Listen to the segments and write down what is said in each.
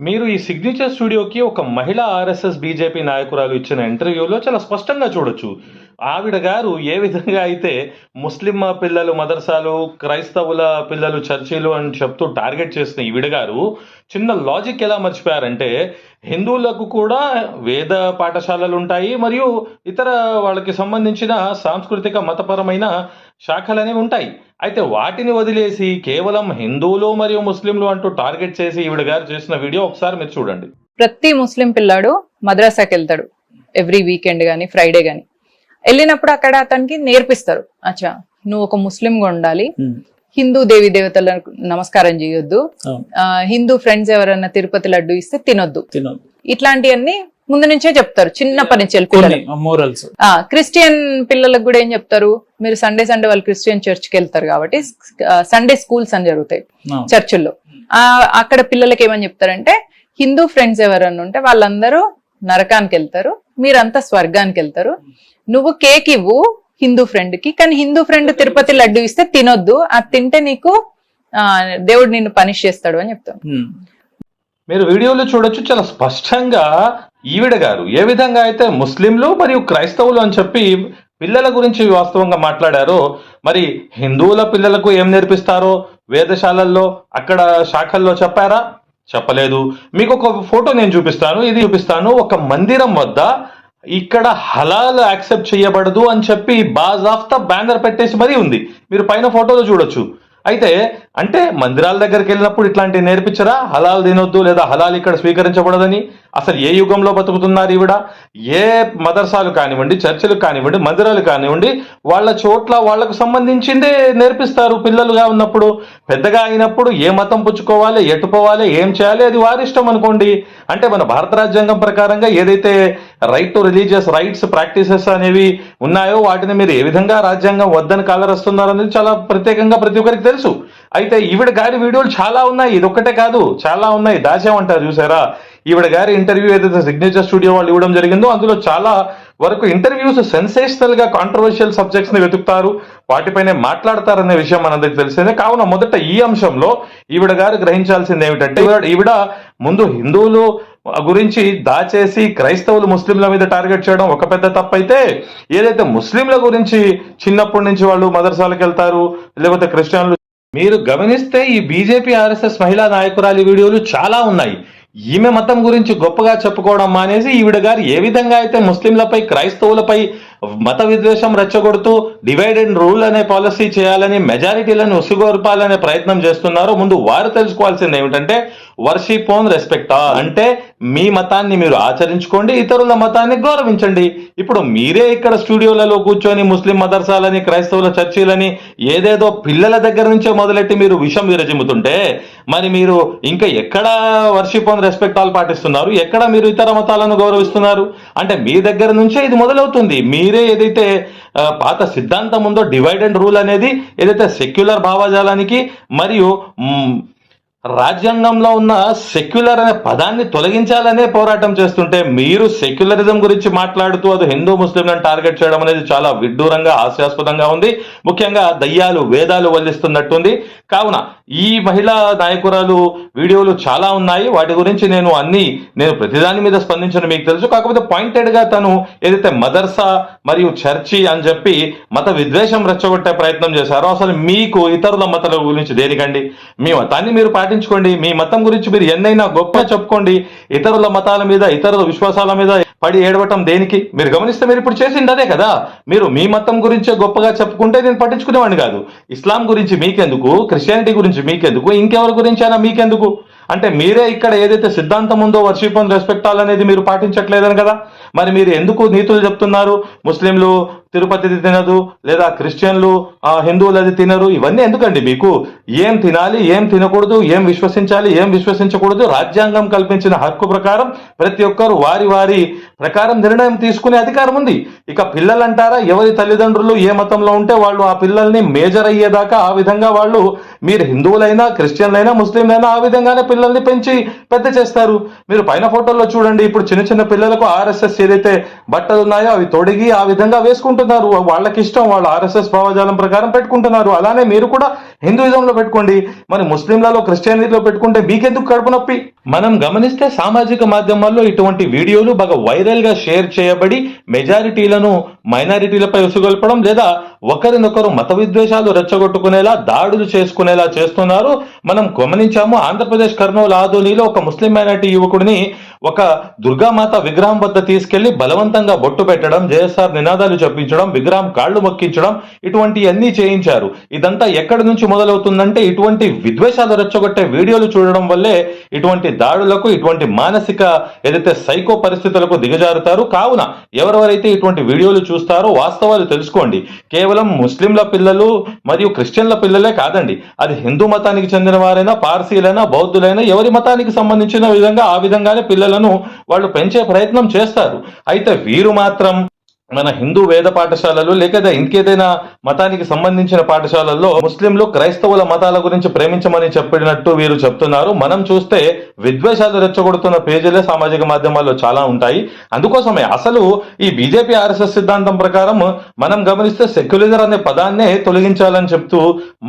మీరు ఈ సిగ్నేచర్ స్టూడియోకి ఒక మహిళా ఆర్ఎస్ఎస్ బీజేపీ నాయకురాలు ఇచ్చిన ఇంటర్వ్యూలో చాలా స్పష్టంగా చూడొచ్చు. ఆవిడ గారు ఏ విధంగా అయితే ముస్లిం పిల్లలు మదర్సాలు క్రైస్తవుల పిల్లలు చర్చిలు అని చెప్తూ టార్గెట్ చేసిన ఈవిడ గారు చిన్న లాజిక్ ఎలా మర్చిపోయారంటే హిందువులకు కూడా వేద పాఠశాలలు ఉంటాయి మరియు ఇతర వాళ్ళకి సంబంధించిన సాంస్కృతిక మతపరమైన శాఖలు అనేవి ఉంటాయి. అయితే వాటిని వదిలేసి కేవలం హిందువులు మరియు ముస్లింలు అంటూ టార్గెట్ చేసి ఈవిడ గారు చేసిన వీడియో ఒకసారి మీరు చూడండి. ప్రతి ముస్లిం పిల్లాడు మద్రాసాకి వెళ్తాడు. ఎవ్రీ వీకెండ్ గాని ఫ్రైడే గాని. వెళ్ళినప్పుడు అక్కడ అతనికి నేర్పిస్తారు. అచ్చా నువ్వు ఒక ముస్లింగా ఉండాలి. హిందూ దేవి దేవతలకు నమస్కారం చేయొద్దు. హిందూ ఫ్రెండ్స్ ఎవరైనా తిరుపతి లడ్డు ఇస్తే తినొద్దు. తినదు ఇట్లాంటివన్నీ ముందు నుంచే చెప్తారు చిన్నప్పటి నుంచి మోరల్స్ ఆ క్రిస్టియన్ పిల్లలకు కూడా ఏం చెప్తారు? మీరు సండే సండే వాళ్ళు క్రిస్టియన్ చర్చ్కి వెళ్తారు కాబట్టి సండే స్కూల్స్ అని జరుగుతాయి చర్చిల్లో. ఆ అక్కడ పిల్లలకి ఏమని చెప్తారంటే హిందూ ఫ్రెండ్స్ ఎవరన్నా ఉంటే వాళ్ళందరూ నరకానికి వెళ్తారు మీరంతా స్వర్గానికి వెళ్తారు. నువ్వు కేక్ ఇవ్వు హిందూ ఫ్రెండ్కి కానీ హిందూ ఫ్రెండ్ తిరుపతి లడ్డు ఇస్తే తినొద్దు. అది తింటే నీకు ఆ, దేవుడు నిన్ను పనిష్ చేస్తాడు అని చెప్తాను మీరు వీడియోలో చూడొచ్చు చాలా స్పష్టంగా ఈవిడ గారు ఏ విధంగా అయితే ముస్లింలు మరియు క్రైస్తవులు అని చెప్పి పిల్లల గురించి వాస్తవంగా మాట్లాడారో మరి హిందువుల పిల్లలకు ఏం నేర్పిస్తారో వేదశాలల్లో అక్కడ శాఖల్లో చెప్పారా? చెప్పలేదు. మీకు ఒక ఫోటో నేను చూపిస్తాను ఇది చూపిస్తాను. ఒక మందిరం వద్ద ఇక్కడ హలాల్ యాక్సెప్ట్ చేయబడదు అని చెప్పి బాజాఫ్తా బ్యానర్ పెట్టేసి మరీ ఉంది. మీరు పైన ఫోటోలో చూడొచ్చు. అయితే అంటే మందిరాల దగ్గరికి వెళ్ళినప్పుడు ఇట్లాంటివి నేర్పించరా? హలాల్ తినొద్దు లేదా హలాల్ ఇక్కడ స్వీకరించబడదని? అసలు ఏ యుగంలో బతుకుతున్నారు ఈవిడ? ఏ మదర్సాలు కానివ్వండి చర్చిలు కానివ్వండి మందిరాలు కానివ్వండి వాళ్ళ చోట్ల వాళ్ళకు సంబంధించిందే నేర్పిస్తారు పిల్లలుగా ఉన్నప్పుడు. పెద్దగా అయినప్పుడు ఏ మతం పుచ్చుకోవాలి ఎట్టుకోవాలి ఏం చేయాలి అది వారి ఇష్టం అనుకోండి. అంటే మన భారత రాజ్యాంగం ప్రకారంగా ఏదైతే right to religious rights practices అనేవి ఉన్నాయో వాటిని మీరు ఏ విధంగా రాజ్యాంగం వద్దని కాలరస్తున్నారు అనేది చాలా ప్రత్యేకంగా ప్రతి ఒక్కరికి తెలుసు. అయితే ఈవిడ గారి వీడియోలు చాలా ఉన్నాయి. ఇది ఒక్కటే కాదు చాలా ఉన్నాయి. దాచామంటారు చూసారా? ఈవిడ గారి ఇంటర్వ్యూ ఏదైతే సిగ్నేచర్ స్టూడియో వాళ్ళు ఇవ్వడం జరిగిందో అందులో చాలా వరకు ఇంటర్వ్యూస్ సెన్సేషనల్గా కాంట్రవర్షియల్ సబ్జెక్ట్స్ని వెతుకుతారు వాటిపైనే మాట్లాడతారనే విషయం మనందరికి తెలిసిందే. కావున మొదట ఈ అంశంలో ఈవిడ గారు గ్రహించాల్సింది ఏమిటంటే ఈవిడ- ముందు హిందువులు గురించి దాచేసి క్రైస్తవులు ముస్లింల మీద టార్గెట్ చేయడం ఒక పెద్ద తప్పు అయితే ఏదైతే ముస్లింల గురించి చిన్నప్పటి నుంచి వాళ్ళు మదర్సాలకు వెళ్తారు లేకపోతే క్రిస్టియన్లు మీరు గమనిస్తే ఈ బీజేపీ ఆర్ఎస్ఎస్ మహిళా నాయకురాలి వీడియోలు చాలా ఉన్నాయి. ఈమె మతం గురించి గొప్పగా చెప్పుకోవడం మానేసి ఈవిడ గారు ఏ విధంగా అయితే ముస్లింలపై క్రైస్తవులపై మత విద్వేషం రెచ్చగొడుతూ డివైడ్ అండ్ రూల్ అనే పాలసీ చేయాలని మెజారిటీలను ఉసిగొరపాలనే ప్రయత్నం చేస్తున్నారో ముందు వారు తెలుసుకోవాల్సింది ఏమిటంటే వర్షిప్ ఓన్ రెస్పెక్ట్. అంటే మీ మతాన్ని మీరు ఆచరించుకోండి ఇతరుల మతాన్ని గౌరవించండి. ఇప్పుడు మీరే ఇక్కడ స్టూడియోలలో కూర్చొని ముస్లిం మదర్సాలని క్రైస్తవుల చర్చిలని ఏదేదో పిల్లల దగ్గర నుంచే మొదలెట్టి మీరు విషం విరజిమ్ముతుంటే మరి మీరు ఇంకా ఎక్కడ వర్షిప్ ఓన్ రెస్పెక్ట్ ఆల్ పాటిస్తున్నారు? ఎక్కడ మీరు ఇతర మతాలను గౌరవిస్తున్నారు? అంటే మీ దగ్గర నుంచే ఇది మొదలవుతుంది. మీరే ఏదైతే పాత సిద్ధాంతం ఉందో డివైడ్ అండ్ రూల్ అనేది ఏదైతే సెక్యులర్ భావజాలానికి మరియు రాజ్యాంగంలో ఉన్న సెక్యులర్ అనే పదాన్ని తొలగించాలనే పోరాటం చేస్తుంటే మీరు సెక్యులరిజం గురించి మాట్లాడుతూ అది హిందూ ముస్లింలను టార్గెట్ చేయడం అనేది చాలా విడ్డూరంగా హాస్యాస్పదంగా ఉంది. ముఖ్యంగా దయ్యాలు వేదాలు వల్లిస్తున్నట్టుంది. కావున ఈ మహిళా నాయకురాలు వీడియోలు చాలా ఉన్నాయి. వాటి గురించి నేను అన్ని నేను ప్రతిదాని మీద స్పందించను మీకు తెలుసు. కాకపోతే పాయింటెడ్గా తను ఏదైతే మదర్సా మరియు చర్చి అని చెప్పి మత విద్వేషం రెచ్చగొట్టే ప్రయత్నం చేశారో అసలు మీకు ఇతరుల మతాల గురించి దేనికండి? మీ మతాన్ని మీరు పాటించుకోండి మీ మతం గురించి మీరు ఎన్నైనా గొప్ప చెప్పుకోండి. ఇతరుల మతాల మీద ఇతరుల విశ్వాసాల మీద పడి ఏడవటం దేనికి? మీరు గమనిస్తే మీరు ఇప్పుడు చేసింది అదే కదా. మీరు మీ మతం గురించే గొప్పగా చెప్పుకుంటే నేను పట్టించుకునేవాడిని కాదు. ఇస్లాం గురించి మీకెందుకు? క్రిస్టియానిటీ గురించి మీకెందుకు? ఇంకెవరి గురించి అయినా మీకెందుకు? అంటే మీరే ఇక్కడ ఏదైతే సిద్ధాంతం ఉందో వర్షిప్ అండ్ రెస్పెక్ట్ అనేది మీరు పాటించట్లేదని కదా. మరి మీరు ఎందుకు నీతులు చెప్తున్నారు? ముస్లింలు తిరుపతిది తినదు లేదా క్రిస్టియన్లు ఆ, హిందువులు అది తినరు ఇవన్నీ ఎందుకండి మీకు? ఏం తినాలి ఏం తినకూడదు ఏం విశ్వసించాలి ఏం విశ్వసించకూడదు రాజ్యాంగం కల్పించిన హక్కు ప్రకారం ప్రతి ఒక్కరు వారి వారి ప్రకారం నిర్ణయం తీసుకునే అధికారం ఉంది. ఇక పిల్లలు అంటారా ఎవరి తల్లిదండ్రులు ఏ మతంలో ఉంటే వాళ్ళు ఆ పిల్లల్ని మేజర్ అయ్యేదాకా ఆ విధంగా వాళ్ళు మీరు హిందువులైనా క్రిస్టియన్లైనా ముస్లింలైనా ఆ విధంగానే పిల్లల్ని పెంచి పెద్ద చేస్తారు. మీరు పైన ఫోటోల్లో చూడండి ఇప్పుడు చిన్న చిన్న పిల్లలకు ఆర్ఎస్ఎస్ ఏదైతే బట్టలు ఉన్నాయో అవి తొడిగి ఆ విధంగా వేసుకుంటారు. పెట్టుకుంటున్నారు వాళ్ళకి ఇష్టం వాళ్ళు ఆర్ఎస్ఎస్ భావజాలం ప్రకారం పెట్టుకుంటున్నారు. అలానే మీరు కూడా హిందూయిజంలో పెట్టుకోండి. మరి ముస్లింలలో క్రిస్టియానిటీలో పెట్టుకుంటే మీకెందుకు కడుపు నొప్పి? మనం గమనిస్తే సామాజిక మాధ్యమాల్లో ఇటువంటి వీడియోలు బాగా వైరల్గా షేర్ చేయబడి మెజారిటీలను మైనారిటీలపై ఉసుగొల్పడం లేదా ఒకరినొకరు మత విద్వేషాలు రెచ్చగొట్టుకునేలా దాడులు చేసుకునేలా చేస్తున్నారు. మనం గమనించాము ఆంధ్రప్రదేశ్ కర్నూలు ఆదోనిలో ఒక ముస్లిం మైనారిటీ యువకుడిని ఒక దుర్గామాత విగ్రహం వద్ద తీసుకెళ్ళి బలవంతంగా బొట్టు పెట్టడం జేఎస్ఆర్ నినాదాలు చెప్పించడం విగ్రహం కాళ్ళు మొక్కించడం ఇటువంటి అన్ని చేయించారు. ఇదంతా ఎక్కడి నుంచి మొదలవుతుందంటే ఇటువంటి విద్వేషాలు రెచ్చగొట్టే వీడియోలు చూడడం వల్లే ఇటువంటి దాడులకు ఇటువంటి మానసిక ఏదైతే సైకో పరిస్థితులకు దిగజారుతారు. కావున ఎవరెవరైతే ఇటువంటి వీడియోలు చూస్తారో వాస్తవాలు తెలుసుకోండి. కేవలం ముస్లింల పిల్లలు మరియు క్రిస్టియన్ల పిల్లలే కాదండి. అది హిందూ మతానికి చెందిన వారైనా పార్సీలైనా బౌద్ధులైనా ఎవరి మతానికి సంబంధించిన విధంగా ఆ విధంగానే పిల్లలను వాళ్ళు పెంచే ప్రయత్నం చేస్తారు. అయితే వీరు మాత్రం మన హిందూ వేద పాఠశాలలు లేకపోతే ఇంకేదైనా మతానికి సంబంధించిన పాఠశాలల్లో ముస్లింలు క్రైస్తవుల మతాల గురించి ప్రేమించమని చెప్పినట్టు వీరు చెప్తున్నారు. మనం చూస్తే విద్వేషాలు రెచ్చగొడుతున్న పేజీలే సామాజిక మాధ్యమాల్లో చాలా ఉంటాయి. అందుకోసమే అసలు ఈ బీజేపీ ఆర్ఎస్ఎస్ సిద్ధాంతం ప్రకారం మనం గమనిస్తే సెక్యులర్ అనే పదాన్నే తొలగించాలని చెప్తూ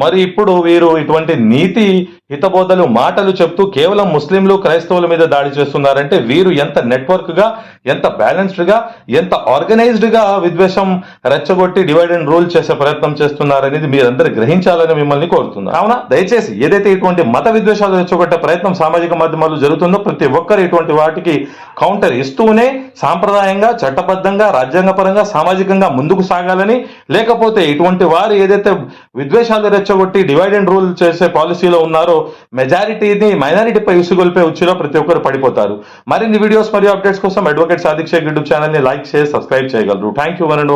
మరి ఇప్పుడు వీరు ఇటువంటి నీతి హితబోధలు మాటలు చెప్తూ కేవలం ముస్లింలు క్రైస్తవుల మీద దాడి చేస్తున్నారంటే వీరు ఎంత నెట్వర్క్గా ఎంత బ్యాలెన్స్డ్గా ఎంత ఆర్గనైజ్డ్గా విద్వేషం రెచ్చగొట్టి డివైడ్ అండ్ రూల్ చేసే ప్రయత్నం చేస్తున్నారనేది మీరందరూ గ్రహించాలని మిమ్మల్ని కోరుతున్నారు కావున దయచేసి ఏదైతే ఇటువంటి మత విద్వేషాలు రెచ్చగొట్టే ప్రయత్నం సామాజిక మాధ్యమాల్లో జరుగుతుందో ప్రతి ఒక్కరు ఇటువంటి వాటికి కౌంటర్ ఇస్తూనే సాంప్రదాయంగా చట్టబద్ధంగా రాజ్యాంగపరంగా సామాజికంగా ముందుకు సాగాలని లేకపోతే ఇటువంటి వారు ఏదైతే విద్వేషాలు రెచ్చగొట్టి డివైడ్ అండ్ రూల్ చేసే పాలసీలో ఉన్నారో మెజారిటీని మైనారిటీపై ఉసుగొల్పే ఉచ్చిలో ప్రతి ఒక్కరు పడిపోతారు. మరిన్ని వీడియోస్ మరియు అప్డేట్స్ కోసం advocate Sadiq Sheikh YouTube channel ని లైక్ చేసి సబ్స్క్రైబ్ చేయగలరు థ్యాంక్ యూ వన్ అండ్